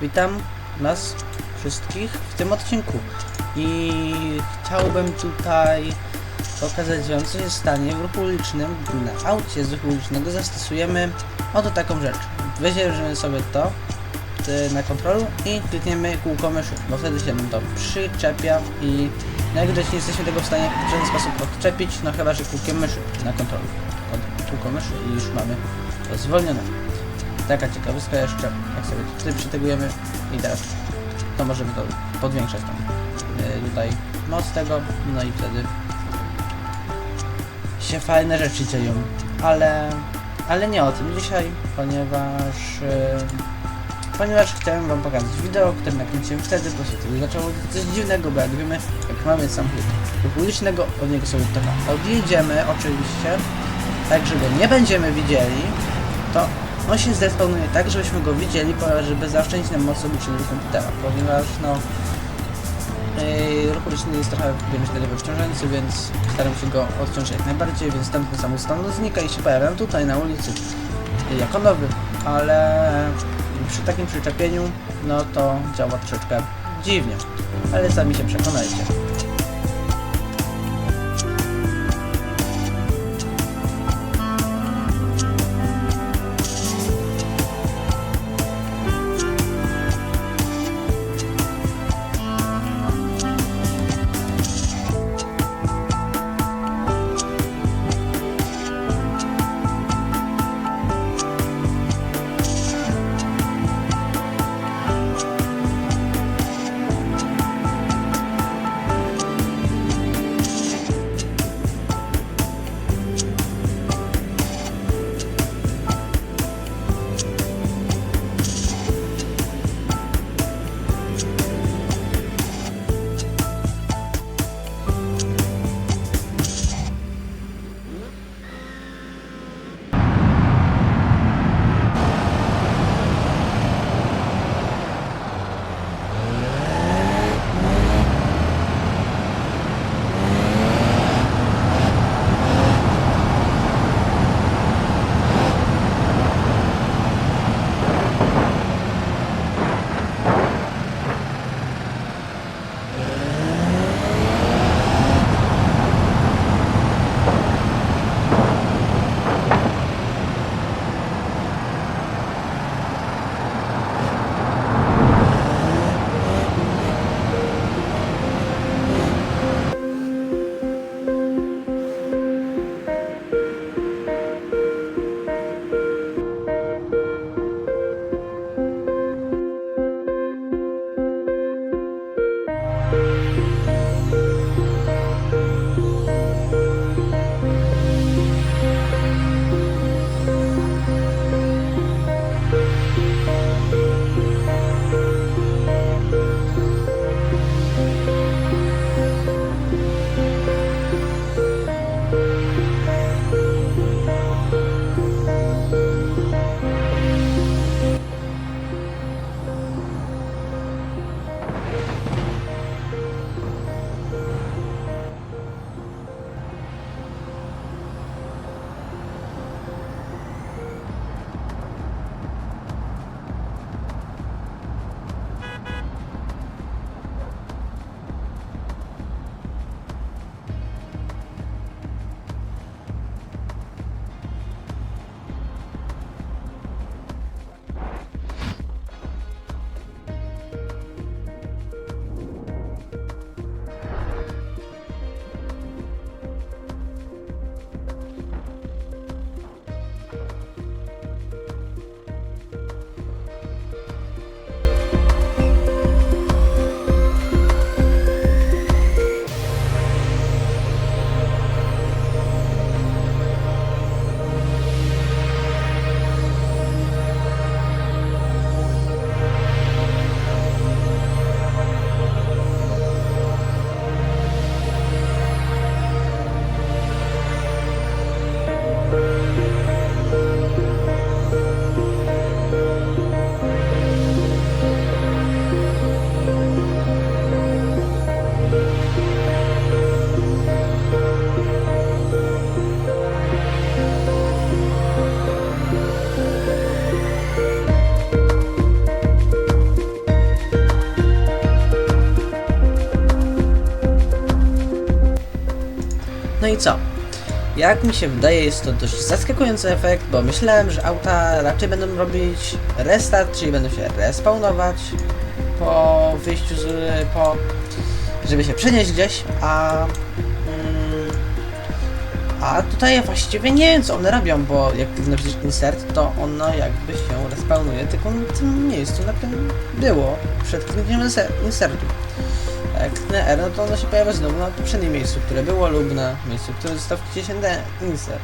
Witam nas wszystkich w tym odcinku i chciałbym tutaj pokazać wam co się stanie w ruchu ulicznym, na aucie z ruchu ulicznego zastosujemy oto taką rzecz. Weźmiemy sobie to na kontrolu i klikniemy kółko myszy, bo wtedy się nam to przyczepia i jak nie jesteśmy tego w stanie w żaden sposób odczepić, no chyba, że kółkiem myszy na kontrolu. Kont- Kółko myszy i już mamy to zwolnione. Taka ciekawostka jeszcze, jak sobie tutaj przytegujemy i teraz to możemy to podwiększać tam yy, tutaj moc tego, no i wtedy się fajne rzeczy dzieją, ale, ale nie o tym dzisiaj, ponieważ yy, ponieważ chciałem wam pokazać wideo, które nakręciłem wtedy, się wtedy zaczęło coś dziwnego, bo jak wiemy, jak mamy samochód ruchu ulicznego, od niego sobie trochę odjedziemy oczywiście, tak żeby nie będziemy widzieli, to on się zdespełnuje tak, żebyśmy go widzieli, żeby zaoszczędzić nam moc obliczenia komputera, ponieważ no yy, ruch uliczny jest trochę, wiemy, wtedy obciążający, więc staram się go odciążyć jak najbardziej, więc ten sam stan znika i się pojawiam tutaj na ulicy yy, jako nowy, ale przy takim przyczepieniu, no to działa troszeczkę dziwnie, ale sami się przekonajcie. Co? Jak mi się wydaje, jest to dość zaskakujący efekt, bo myślałem, że auta raczej będą robić restart, czyli będą się respawnować po wyjściu z... po... żeby się przenieść gdzieś, a... Mm, a tutaj właściwie nie wiem co one robią, bo jak napiszesz insert, to ono jakby się respawnuje tylko w tym miejscu, na którym było przed kliknięciem inse- insertu. A jak tknę R, no to ono się pojawia znowu na poprzednim miejscu, które było lub na miejscu, które został wciśnięty insert.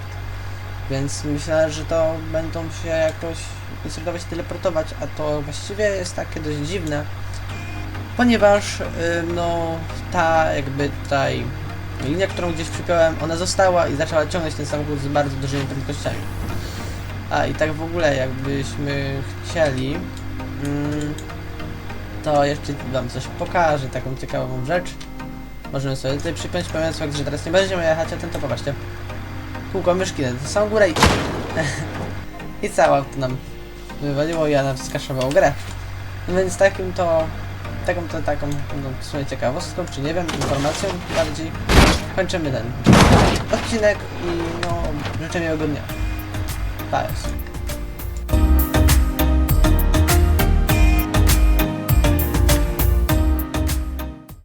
Więc myślę, że to będą się jakoś insertować, teleportować, a to właściwie jest takie dość dziwne, ponieważ ym, no ta jakby tutaj linia, którą gdzieś przypiąłem, ona została i zaczęła ciągnąć ten samochód z bardzo dużymi prędkościami. A i tak w ogóle jakbyśmy chcieli, mm, to jeszcze wam coś pokażę, taką ciekawą rzecz. Możemy sobie tutaj przypiąć, pomijając że teraz nie będziemy jechać, a ten to popatrzcie. Kółko myszki na samą górę i... I cała to nam wywaliło i ja nam skaszował grę. No więc takim to... Taką to taką, no w sumie ciekawostką, czy nie wiem, informacją bardziej kończymy ten odcinek i no życzę miłego dnia. Pa.